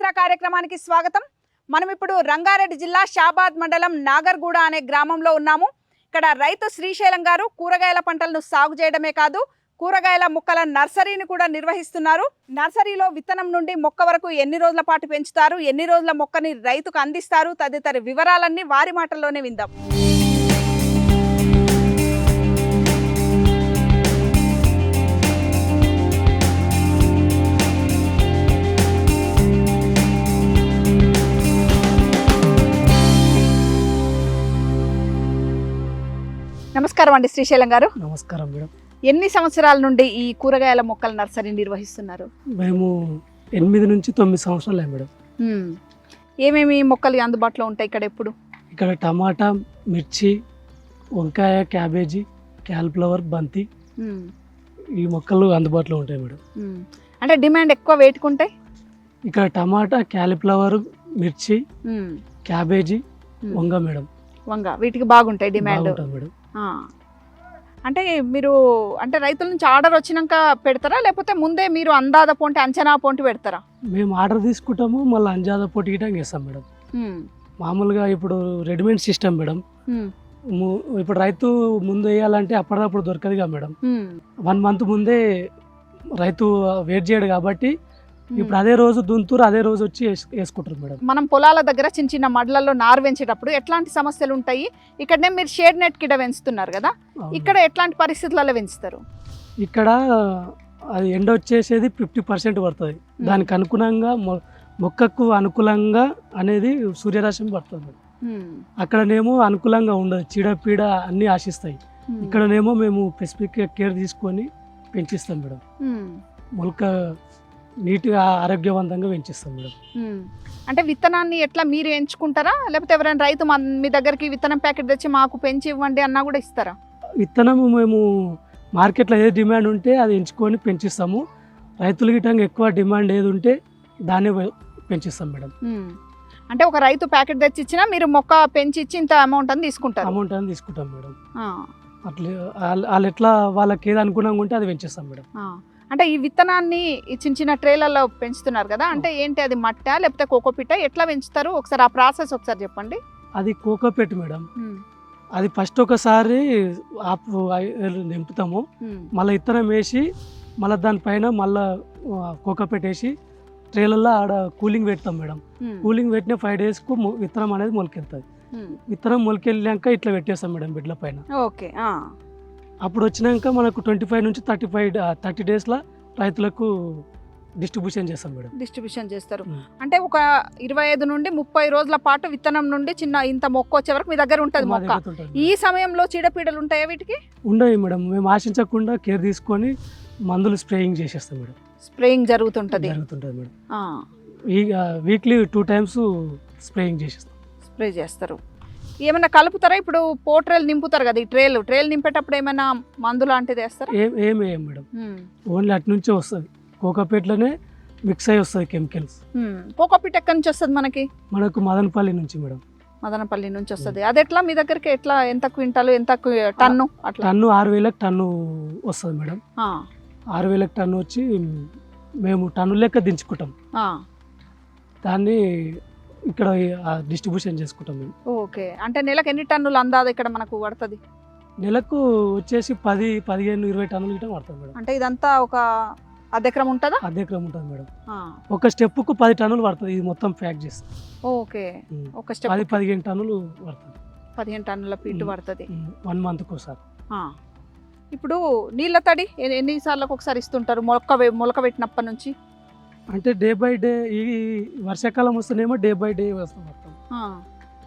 చరిత్ర కార్యక్రమానికి స్వాగతం. మనం ఇప్పుడు రంగారెడ్డి జిల్లా షాబాద్ మండలం నాగర్గూడ అనే గ్రామంలో ఉన్నాము. ఇక్కడ రైతు శ్రీశైలం గారు కూరగాయల పంటలను సాగు చేయడమే కాదు కూరగాయల మొక్కల నర్సరీని కూడా నిర్వహిస్తున్నారు. నర్సరీలో విత్తనం నుండి మొక్క వరకు ఎన్ని రోజుల పాటు పెంచుతారు ఎన్ని రోజుల మొక్కని రైతుకు అందిస్తారు తదితర వివరాలన్నీ వారి మాటల్లోనే విందాం. నమస్కారం అండి శ్రీశైలం గారు నమస్కారం మేడం ఎన్ని సంవత్సరాల నుండి ఈ కూరగాయల మొక్కల నర్సరీ నిర్వహిస్తున్నారు మేము ఎనిమిది నుంచి తొమ్మిది సంవత్సరాలు మేడం మ్మ్. ఏమేమి మొక్కలు అందుబాటులో ఉంటాయి ఇక్కడ ఎప్పుడు ఇక్కడ టమాటా మిర్చి వంకాయ క్యాబేజీ క్యాలిఫ్లవర్ బంతి. ఈ మొక్కలు అందుబాటులో ఉంటాయి మేడం. అంటే డిమాండ్ ఎక్కువ వేటుకుంటాయి ఇక్కడ టమాటా క్యాలిఫ్లవర్ మిర్చి. క్యాబేజీ. వంగ మేడం వంగ వీటికి బాగుంటాయి డిమాండ్ మేడం. అంటే మీరు అంటే రైతుల నుంచి ఆర్డర్ వచ్చినాక పెడతారా లేకపోతే ముందే మీరు అందాద పొంటి అంచనా పొంటి పెడతారా మేము ఆర్డర్ తీసుకుంటాము మళ్ళీ అంజాద పొట్టి గిటంగా ఇస్తాం మేడం మ్మ్. మామూలుగా ఇప్పుడు రెడీమేడ్ సిస్టమ్ మేడం. ము- ఇప్పుడు రైతు ముందు వేయాలంటే అప్పటిదప్పుడు దొరకదుగా మేడం. వన్ మంత్ ముందే రైతు వెయిట్ చేయడు కాబట్టి ఇప్పుడు అదే రోజు దుంతురు అదే రోజు వచ్చి వేస్- వేసుకుంటారు మేడం. మనం పొలాల దగ్గర చిన్న చిన్న మడ్లలో నారు పెంచేటప్పుడు ఎట్లాంటి సమస్యలు ఉంటాయి? ఇక్కడనే మీరు షేడ్ నెట్ కిడ పెంచుతున్నారు కదా. ఇక్కడ ఎట్లాంటి పరిస్థితులలో పెంచుతారు ఇక్కడ అది ఎండ వచ్చేసేది ఫిఫ్టీ పర్సెంట్ పడుతుంది. దానికి అనుగుణంగా మొక్కకు అనుకూలంగా అనేది సూర్యరశ్మి పడుతుంది. అక్కడనేమో అనుకూలంగా ఉండదు. చీడపీడ అన్నీ ఆశిస్తాయి. ఇక్కడనేమో మేము స్పెసిఫిక్గా కేర్ తీసుకొని పెంచిస్తాం మేడం. మొలక నీట్గా ఆరోగ్యవంతంగా పెంచిస్తాం మేడం. అంటే విత్తనాన్ని ఎట్లా మీరు ఎంచుకుంటారా? లేకపోతే ఎవరైనా రైతు మీ దగ్గరికి విత్తనం ప్యాకెట్ తెచ్చి మాకు పెంచి ఇవ్వండి అన్నా కూడా ఇస్తారా? విత్తనము మేము మార్కెట్లో ఏది డిమాండ్ ఉంటే అది ఎంచుకొని పెంచిస్తాము. రైతుల గిట్టంగా ఎక్కువ డిమాండ్ ఏది ఉంటే దాన్ని పెంచిస్తాం మేడం. అంటే ఒక రైతు ప్యాకెట్ తెచ్చి ఇచ్చినా మీరు మొక్క పెంచి ఇచ్చి ఇంత అమౌంట్ అని తీసుకుంటారు. అమౌంట్ అని తీసుకుంటాం మేడం. అట్లా వాళ్ళు ఎట్లా వాళ్ళకి ఏది అనుగుణంగా ఉంటే అది పెంచిస్తాం మేడం. అంటే ఈ విత్తనాన్ని చిన్న చిన్న ట్రేలలో పెంచుతున్నారు కదా అంటే ఏంటి అది మట్ట లేకపోతే కోకోపిట్ట ఎట్లా పెంచుతారు ఒకసారి ఆ ప్రాసెస్ ఒకసారి చెప్పండి అది కోకోపెట్ మేడం. అది ఫస్ట్ ఒకసారి నింపుతాము. మళ్ళీ ఇత్తనం వేసి మళ్ళీ దానిపైన మళ్ళీ కోకోపెట్ వేసి ట్రేలలో ఆడ కూలింగ్ పెడతాం మేడం. కూలింగ్ పెట్టిన ఫైవ్ డేస్కు విత్తనం అనేది మొలకెళ్తుంది. విత్తనం మొలకెళ్ళాక ఇట్లా పెట్టేస్తాం మేడం బిడ్ల పైన ఓకే. అప్పుడు వచ్చినాక మనకు ట్వంటీ ఫైవ్ నుంచి థర్టీ ఫైవ్ థర్టీ డేస్లో రైతులకు డిస్ట్రిబ్యూషన్ చేస్తాం మేడం. డిస్ట్రిబ్యూషన్ చేస్తారు. అంటే ఒక ఇరవై ఐదు నుండి ముప్పై రోజుల పాటు విత్తనం నుండి చిన్న ఇంత మొక్క వచ్చే వరకు మీ దగ్గర ఉంటుంది మొక్క. ఈ. సమయంలో చీడపీడలు ఉంటాయా వీటికి? ఉండవు మేడం. మేము ఆశించకుండా కేర్ తీసుకొని మందులు స్ప్రేయింగ్ చేసేస్తాం మేడం. స్ప్రేయింగ్ జరుగుతుంటది. జరుగుతుంటుంది madam. Weekly two times spraying చేసేస్తాం. స్ప్రే చేస్తారు. ఏమైనా కలుపుతారా? ఇప్పుడు పోట్రేలు నింపుతారు కదా ఈ ట్రేలు. ట్రేలు నింపేటప్పుడు ఏమైనా మందు లాంటిది వేస్తారా? ఏం ఏం వేయం మేడం. ఓన్లీ అటు నుంచే వస్తుంది. కోకాపేట్లోనే మిక్స్ అయ్యి వస్తుంది కెమికల్స్. కోకోపీట్ ఎక్కడి నుంచి వస్తుంది మనకి? మనకు మదనపల్లి నుంచి మేడం. మదనపల్లి నుంచి వస్తుంది. అది ఎట్లా? మీ దగ్గరికి ఎట్లా? ఎంత క్వింటాలు ఎంత టన్ను అట్లా? టన్ను ఆరు వేలకు టన్ను వస్తుంది మేడం. ఆరు వేలకు టన్ను వచ్చి మేము టన్ను లెక్క దించుకుంటాం. దాన్ని ఇక్కడ డిస్ట్రిబ్యూషన్ చేసుకుంటాం మేము. ఓకే. అంటే నెలకు ఎన్ని టన్నులు అందాది ఇక్కడ మనకు పడుతుంది? నెలకు వచ్చేసి పది పదిహేను ఇరవై టన్నుల గిట్ట పడుతుంది మేడం. అంటే ఇదంతా ఒక అర్ధ ఎకరం ఉంటుందా? అదే క్రమం ఉంటుంది మేడం. ఒక స్టెప్కు పది టన్నులు పడుతుంది ఇది మొత్తం ప్యాక్ చేస్తాం ఓకే. ఒక పది స్టెప్ పదిహేను టన్నులు పడుతుంది. పదిహేను టన్నుల పీటు. పడుతుంది. వన్ మంత్కి ఒకసారి. ఇప్పుడు నీళ్ళ తడి ఎన్ని- ఎన్నిసార్లకు ఒకసారి ఇస్తుంటారు? మొలక మొలక పెట్టినప్పటి నుంచి? అంటే డే బై డే ఈ వర్షాకాలం వస్తేనేమో డే బై డే వస్తాం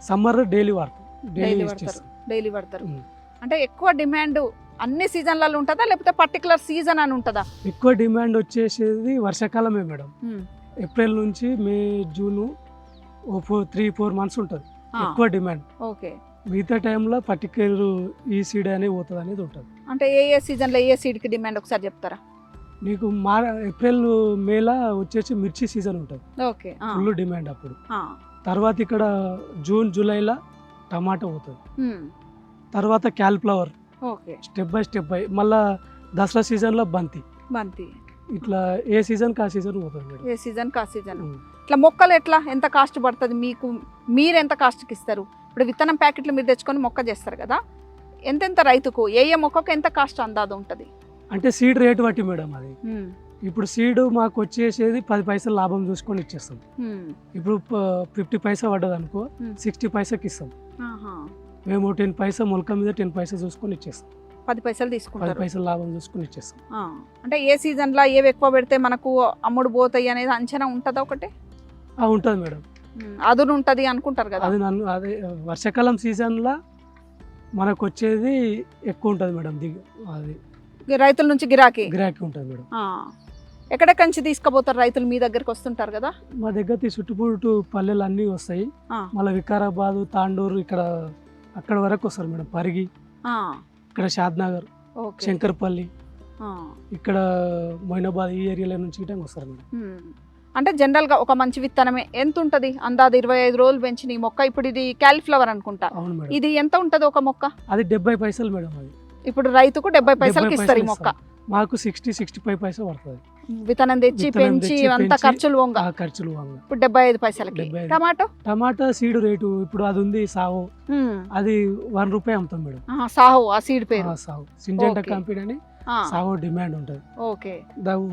సమ్మర్ డైలీ వాడతాం డైలీ వాడతారు. డైలీ పడతారు. అంటే ఎక్కువ డిమాండ్ అన్ని సీజన్లలో ఉంటుందా? లేకపోతే పర్టికులర్ సీజన్ అని ఉంటుందా? ఎక్కువ డిమాండ్ వచ్చేసేది వర్షాకాలమే మేడం. ఏప్రిల్ నుంచి మే జూన్ ఓ ఫోర్ త్రీ ఫోర్ మంత్స్ ఉంటుంది. ఎక్కువ డిమాండ్ ఓకే. మిగతా టైంలో పర్టికులర్ ఈ సీడ్ అనేది పోతుంది అనేది ఉంటుంది. అంటే ఏ ఏ సీజన్లో ఏ సీడ్కి డిమాండ్ ఒకసారి చెప్తారా? నీకు మా ఏప్రిల్ మేలా వచ్చేసి మిర్చి సీజన్ ఉంటుంది. ఓకే ఫుల్ డిమాండ్ అప్పుడు. తర్వాత ఇక్కడ జూన్ జూలైలో టమాటా పోతుంది. తర్వాత cauliflower. Okay. Step by step by. మళ్ళా దసరా సీజన్లో బంతి. బంతి. ఇట్లా ఏ సీజన్కి ఆ సీజన్ పోతుంది ఏ సీజన్ కా సీజన్. ఇట్లా మొక్కలు ఎట్లా? ఎంత కాస్ట్ పడుతుంది? మీకు మీరు ఎంత కాస్ట్కి ఇస్తారు? ఇప్పుడు విత్తనం ప్యాకెట్లు మీరు తెచ్చుకొని మొక్క చేస్తారు కదా? ఎంతెంత రైతుకు? ఏ ఏ మొక్కకు ఎంత కాస్ట్ అందాదు ఉంటుంది? అంటే సీడ్ రేటు బట్టి మేడం అది. ఇప్పుడు సీడ్ మాకు వచ్చేసేది పది పైసలు లాభం చూసుకొని ఇచ్చేస్తాం. ఇప్పుడు ఫిఫ్టీ పైసా పడ్డది అనుకో. సిక్స్టీ పైసాకి ఇస్తాం. మేము టెన్ పైసా మొలక మీద టెన్ పైసా చూసుకొని ఇచ్చేస్తాం. పది పైసలు పది తీసుకుంటారు పైసలు లాభం చూసుకొని ఇచ్చేస్తాం. అంటే ఏ సీజన్లో ఏవి ఎక్కువ పెడితే మనకు అమ్ముడు పోతాయి అనేది అంచనా ఉంటుందా ఒకటి? ఉంటుంది మేడం అదును ఉంటుంది అనుకుంటారు కదా. అది నన్ను అదే వర్షాకాలం సీజన్లో మనకు వచ్చేది ఎక్కువ ఉంటుంది మేడం దిగు అది. రైతుల నుంచి గిరాకీ. గిరాకీ ఉంటుంది మేడం. ఎక్కడెక్కడి నుంచి తీసుకుపోతారు రైతులు మీ దగ్గరికి వస్తుంటారు కదా? మా దగ్గర ఈ చుట్టుపుట్టు పల్లెలు అన్నీ వస్తాయి. మళ్ళీ వికారాబాద్ తాండూరు ఇక్కడ అక్కడ వరకు వస్తారు మేడం పరిగి. ఇక్కడ షాద్నగర్ శంకర్పల్లి. ఇక్కడ మొయినాబాద్ ఈ ఏరియాల నుంచి వస్తారు మేడం. అంటే జనరల్గా ఒక మంచి విత్తనమే. ఎంత ఉంటుంది అందాది ఇరవై ఐదు రోజులు పెంచిన ఈ మొక్క. ఇప్పుడు ఇది క్యాలిఫ్లవర్ అనుకుంటా. ఇది ఎంత ఉంటుంది ఒక మొక్క? అది డెబ్బై పైసలు మేడం అది. ఇప్పుడు రైతుకు డెబ్బై పైసలకి ఇస్తారు ఈ పైసలు మొక్క. మాకు సిక్స్టీ సిక్స్టీ ఫైవ్ పైసా పడుతుంది. విత్తనం తెచ్చి పెంచి అంత ఖర్చులు వంగ. ఖర్చులు వాంగ. ఇప్పుడు డెబ్బై ఐదు పైసలకి. టమాటో? టమాటా సీడ్ రేటు ఇప్పుడు అది ఉంది సావు. ఉమ్. అది వన్ రూపాయి అమ్ముతాం మేడం. సాహు ఆ సీడ్ పేరు. సావు. సింజెంటా. కంపెనీ అని సావు డిమాండ్ ఉంటుంది. ఓకే.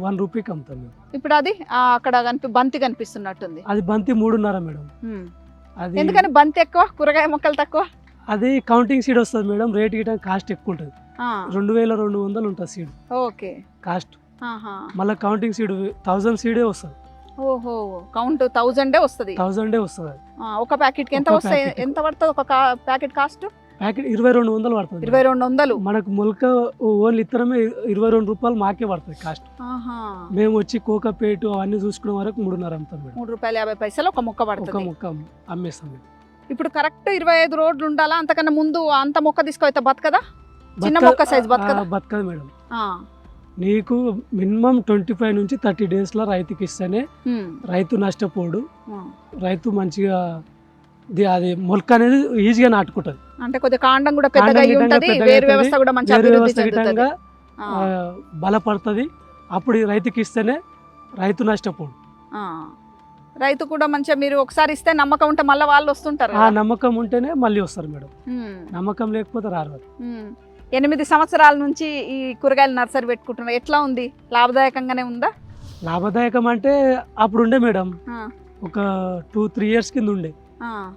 వన్ రూపీకి అమ్ముతాం మేము ఇప్పుడు అది అక్కడ కనిపి బంతి కనిపిస్తున్నట్టుంది. అది బంతి మూడున్నర మేడం. అది ఎందుకని బంతి ఎక్కువ కూరగాయ మొక్కలు తక్కువ? అది కౌంటింగ్ సీడ్ వస్తుంది మేడం రేట్ గిట్ట కాస్ట్ ఎక్కువ ఉంటుంది రెండు వేల రెండు వందలు ఉంటుంది సీడ్ ఓకే. కాస్ట్. మళ్ళీ కౌంటింగ్ సీడ్ థౌజండ్ సీడే వస్తుంది. ఓహో కౌంట్ థౌజండే వస్తుంది. థౌజండే వస్తుంది ఒక ప్యాకెట్కి ఎంత ఒక వస్తాయి ప్యాకెట్. ఎంత పడుతుంది ఒక ప్యాకెట్ కాస్ట్ ప్యాకెట్ ఇరవై రెండు వందలు పడుతుంది ఇరవై రెండు వందలు. మనకు మొలక ఓన్లీ ఇత్తనమే ఇరవై రెండు రూపాయలు మాకే పడుతుంది కాస్ట్. మేము వచ్చి కోకపేటు అవన్నీ చూసుకునే వరకు మూడున్నర అమ్ముతాం మేడం. మూడు రూపాయలు యాభై పైసలు ఒక మొక్క ఒక పడుతుంది. మొక్క అమ్ము- అమ్మేస్తాం మేము ఇప్పుడు కరెక్ట్ ఇరవై ఐదు రోడ్లు ఉండాలా అంతకన్నా ముందు అంత మొక్క తీసుకొస్తే బతకదా చిన్న మొక్క size బతకదా? బతకదు మేడం. నీకు మినిమం ట్వంటీ ఫైవ్ నుంచి థర్టీ డేస్లో రైతుకి ఇస్తేనే. రైతు నష్టపోడు. రైతు మంచిగా అది మొలక అనేది ఈజీగా నాటుకుంటుంది అంటే కొద్దిగా కాండం కూడా పెద్దగా ఉంటది వేరు. వ్యవస్థ కూడా మంచి అభివృద్ధి బలపడుతుంది అప్పుడు రైతుకి ఇస్తేనే రైతు నష్టపోడు ఆ. రైతు కూడా మంచిగా మీరు ఒకసారి ఇస్తే నమ్మకం ఉంటే మళ్ళీ వాళ్ళు వస్తుంటారు ఆ. నమ్మకం ఉంటేనే మళ్ళీ వస్తారు మేడం. నమ్మకం లేకపోతే రారు. ఎనిమిది సంవత్సరాల నుంచి ఈ కూరగాయల నర్సరీ పెట్టుకుంటున్నారు. ఎట్లా ఉంది? లాభదాయకంగానే ఉందా? లాభదాయకం అంటే అప్పుడు ఉండే మేడం. ఒక టూ త్రీ ఇయర్స్ కింద ఉండే.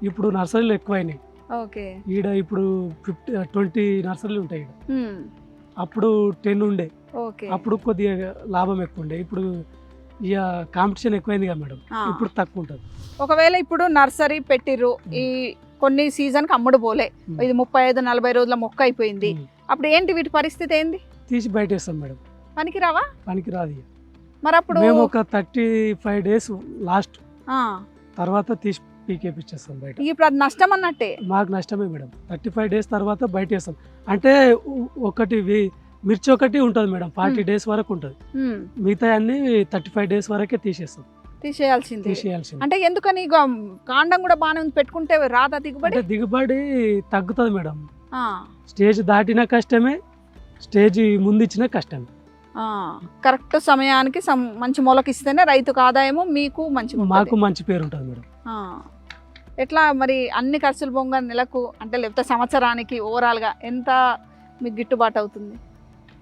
ఇప్పుడు నర్సరీలు ఎక్కువైనాయి. ఓకే. ఈడ ఇప్పుడు ఫిఫ్టీ ట్వంటీ నర్సరీలు ఉంటాయి. అప్పుడు టెన్ ఉండే. అప్పుడు కొద్దిగా లాభం ఎక్కువ ఉండే. ఇప్పుడు ఇక కాంపిటీషన్ ఎక్కువైంది కదా మేడం. ఇప్పుడు తక్కువ ఉంటుంది ఒకవేళ ఇప్పుడు నర్సరీ పెట్టిర్రు ఈ కొన్ని సీజన్కి అమ్ముడు పోలే. ఇది ముప్పై ఐదు నలభై రోజుల మొక్క అయిపోయింది. అప్పుడు ఏంటి వీటి పరిస్థితి ఏంది? తీసి బయటేస్తాం మేడం. పనికి రావా పనికి రాదు ఇక. మరి అప్పుడు మేము ఒక థర్టీ ఫైవ్ డేస్ లాస్ట్ తర్వాత తీసి పీకేపిచ్చేస్తాం బయట. ఇప్పుడు అది నష్టం అన్నట్టే. మాకు నష్టమే మేడం. థర్టీ ఫైవ్ డేస్ తర్వాత బయట వేస్తాం అంటే ఒకటి మిర్చి ఒకటి ఉంటుంది మేడం ఫార్టీ Hmm. డేస్ వరకు ఉంటుంది. ఉమ్, మిగతా అన్ని థర్టీ ఫైవ్ డేస్ వరకే తీసేస్తాం. తీసేయాల్సింది. తీసేయాల్సింది. అంటే ఎందుకని కాండం కూడా బాగానే ఉంది పెట్టుకుంటే రాదా దిగుబడి? దిగుబడి తగ్గుతుంది మేడం. స్టేజ్ దాటిన కష్టమే స్టేజ్ ముందు ఇచ్చిన కష్టమే కరెక్ట్ సమయానికి మంచి మొలకిస్తేనే రైతుకు ఆదాయము మీకు మంచి మాకు మంచి పేరు ఉంటుంది మేడం. ఎట్లా మరి అన్ని ఖర్చులు పొంగ నెలకు అంటే లేకపోతే సంవత్సరానికి ఓవరాల్గా ఎంత మీకు గిట్టుబాటు అవుతుంది?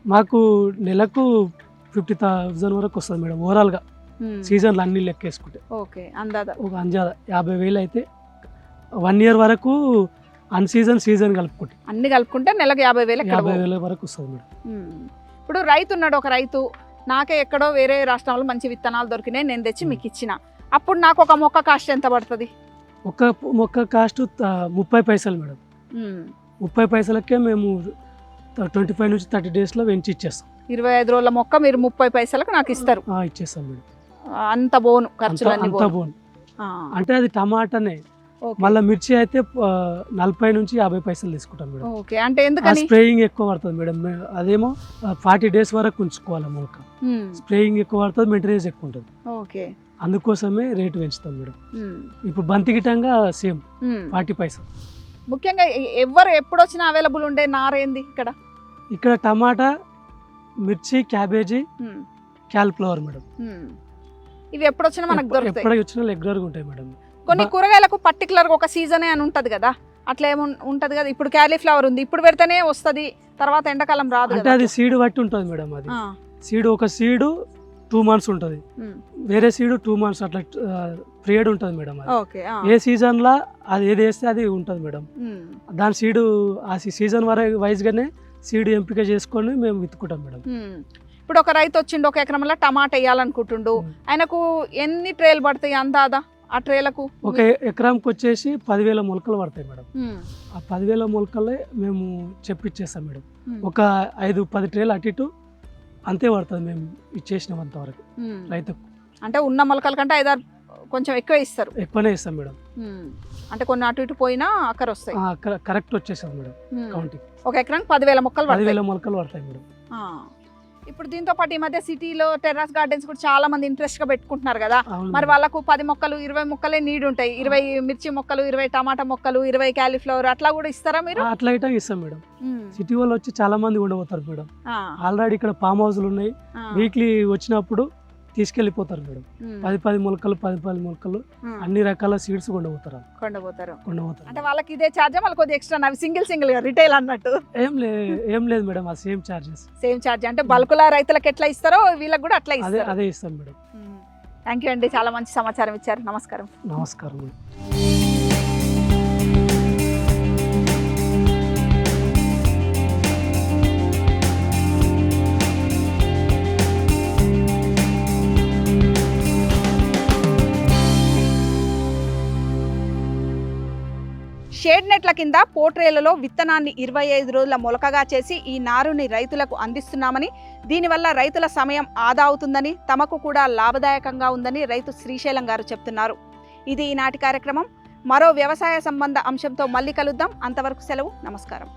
మాకు నెలకు ఫిఫ్టీ థౌజండ్ వరకు వస్తుంది మేడం ఓవరాల్గా. ఉమ్, సీజన్లు అన్ని లెక్కేసుకుంటే. ఓకే అందాదా? ఒక అంజా యాభై వేలు అయితే వన్ ఇయర్ వరకు అన్ సీజన్ సీజన్ కలుపుకుంటే. అన్ని కలుపుకుంటే నెలకు యాభై వేలు యాభై. వేల వరకు వస్తుంది మేడం. ఉమ్. ఇప్పుడు రైతు ఉన్నాడు ఒక రైతు నాకే ఎక్కడో వేరే రాష్ట్రంలో మంచి విత్తనాలు దొరికినాయి నేను తెచ్చి మీకు ఇచ్చిన. అప్పుడు నాకు ఒక మొక్క కాస్ట్ ఎంత పడుతుంది? ఒక మొక్క కాస్ట్ ముప్పై పైసలు మేడం. ముప్పై పైసలకే మేము ట్వంటీ ఫైవ్ నుంచి థర్టీ డేస్లో పెంచి ఇచ్చేస్తాం. ఇరవై ఐదు రోజుల మొక్క మీరు ముప్పై పైసలకు నాకు ఇస్తారు. ఇచ్చేస్తాం మేడం. అంత బోను అంత బోను. అంటే అది టమాటానే. మళ్ళీ మిర్చి అయితే నలభై నుంచి యాభై పైసలు తీసుకుంటాం మేడం. ఓకే. అంటే ఆ ఎందుకని స్ప్రేయింగ్ ఎక్కువ పడుతుంది మేడం. అదేమో ఫార్టీ డేస్ వరకు ఉంచుకోవాలి ఉమ్, స్ప్రేయింగ్ ఎక్కువ పడుతుంది మెయింటెనెన్స్ ఎక్కువ ఉంటుంది. ఓకే. అందుకోసమే రేటు పెంచుతాం మేడం. ఇప్పుడు బంతి గిట్టంగా సేమ్. ఫార్టీ పైసలు. ముఖ్యంగా ఎవరు ఎప్పుడు వచ్చినా అవైలబుల్ ఉండే నారేంది ఇక్కడ? ఇక్కడ టమాటా మిర్చి క్యాబేజీ క్యాలిఫ్లవర్ మేడం. ఇవి ఎప్పుడు వచ్చినా మనకు దొరుకుతాయి. ఎప్పటికి వచ్చినా రెగ్యులర్గా ఉంటాయి మేడం. కొన్ని కూరగాయలకు పర్టికులర్ ఒక సీజనే అని ఉంటది కదా? అట్లా ఏమి ఉంటది కదా? ఇప్పుడు క్యాలీఫ్లవర్ ఉంది ఇప్పుడు పెడితేనే వస్తది తర్వాత ఎండాకాలం రాదు అంటే అది సీడ్ బట్టి ఉంటుంది మేడం అది. సీడ్ ఒక సీడ్ టూ మంత్స్ ఉంటుంది. వేరే సీడ్ టూ మంత్స్ అట్లా పీరియడ్ ఉంటుంది మేడం ఏ సీజన్లో అది ఏది వేస్తే అది ఉంటుంది మేడం. దాని సీడు ఆ సీజన్ వర వైజ్గానే సీడ్ ఎంపిక చేసుకొని మేము విత్తుకుంటాం మేడం. ఇప్పుడు ఒక రైతు వచ్చిండు ఒక ఎకరంలో టమాటా వేయాలనుకుంటుండు. ఆయనకు ఎన్ని ట్రేలు పడతాయి అందాదా ఆ ట్రేలకు? ఒక ఎకరానికి వచ్చేసి పదివేల మొలకలు పడతాయి మేడం. ఆ పదివేల మొలకలే మేము చెప్పిచ్చేస్తాం మేడం. ఒక ఐదు పది ట్రేలు అటు ఇటు అంతే పడుతుంది మేము ఇచ్చేసినాం అంతవరకు. రైతుకు అంటే ఉన్న మొలకల కంటే ఐదారు కొంచెం ఎక్కువ ఇస్తారు ఎక్కువనే ఇస్తాం మేడం. అంటే కొన్ని అటు ఇటు పోయినా అక్కర వస్తాయి కరెక్ట్ వచ్చేసాం మేడం. కౌంటింగ్ ఒక ఎకరానికి పదివేల మొక్కలు పదివేల మొలకలు పడతాయి మేడం. ఇప్పుడు దీంతో పాటు ఈ మధ్య సిటీలో టెర్రస్ గార్డెన్స్ కూడా చాలా మంది ఇంట్రెస్ట్గా పెట్టుకుంటున్నారు కదా. మరి. వాళ్ళకు పది మొక్కలు ఇరవై మొక్కలే నీడ్ ఉంటాయి. ఇరవై మిర్చి మొక్కలు ఇరవై టమాటా మొక్కలు ఇరవై క్యాలీఫ్లవర్ అట్లా కూడా ఇస్తారా మీరు? అట్లా ఇట్లా ఇస్తాం మేడం. సిటీ వాళ్ళు వచ్చి చాలా మంది ఉండబోతారు మేడం. ఆల్రెడీ ఇక్కడ ఫామ్ హౌస్లు ఉన్నాయి. వీక్లీ వచ్చినప్పుడు తీసుకెళ్ళిపోతారు మేడం. పది పది మొలకలు పది పది మొలకలు. అన్ని రకాల సీడ్స్ కొండపోతారు. కొండపోతారు. కొండపోతారు. అంటే వాళ్ళకి ఇదే ఛార్జ్ వాళ్ళకి కొద్దిగా ఎక్స్ట్రా అవి సింగిల్ సింగిల్గా రిటైల్ అన్నట్టు. ఏం లే ఏం లేదు మేడం ఆ సేమ్ చార్జెస్ సేమ్ ఛార్జ్ అంటే బల్కుల రైతులకు ఎట్లా ఇస్తారో వీళ్ళకి కూడా అట్లా ఇస్తారు. అదే ఇస్తాం మేడం. థ్యాంక్ యూ అండి. చాలా మంచి సమాచారం ఇచ్చారు. నమస్కారం. నమస్కారం షేడ్ నెట్ల కింద పోట్రేలలో విత్తనాన్ని ఇరవై ఐదు రోజుల మొలకగా చేసి ఈ నారుని రైతులకు అందిస్తున్నామని దీనివల్ల రైతుల సమయం ఆదా అవుతుందని తమకు కూడా లాభదాయకంగా ఉందని రైతు శ్రీశైలం గారు చెప్తున్నారు. ఇది ఈనాటి కార్యక్రమం. మరో వ్యవసాయ సంబంధ అంశంతో మళ్ళీ కలుద్దాం. అంతవరకు సెలవు. నమస్కారం.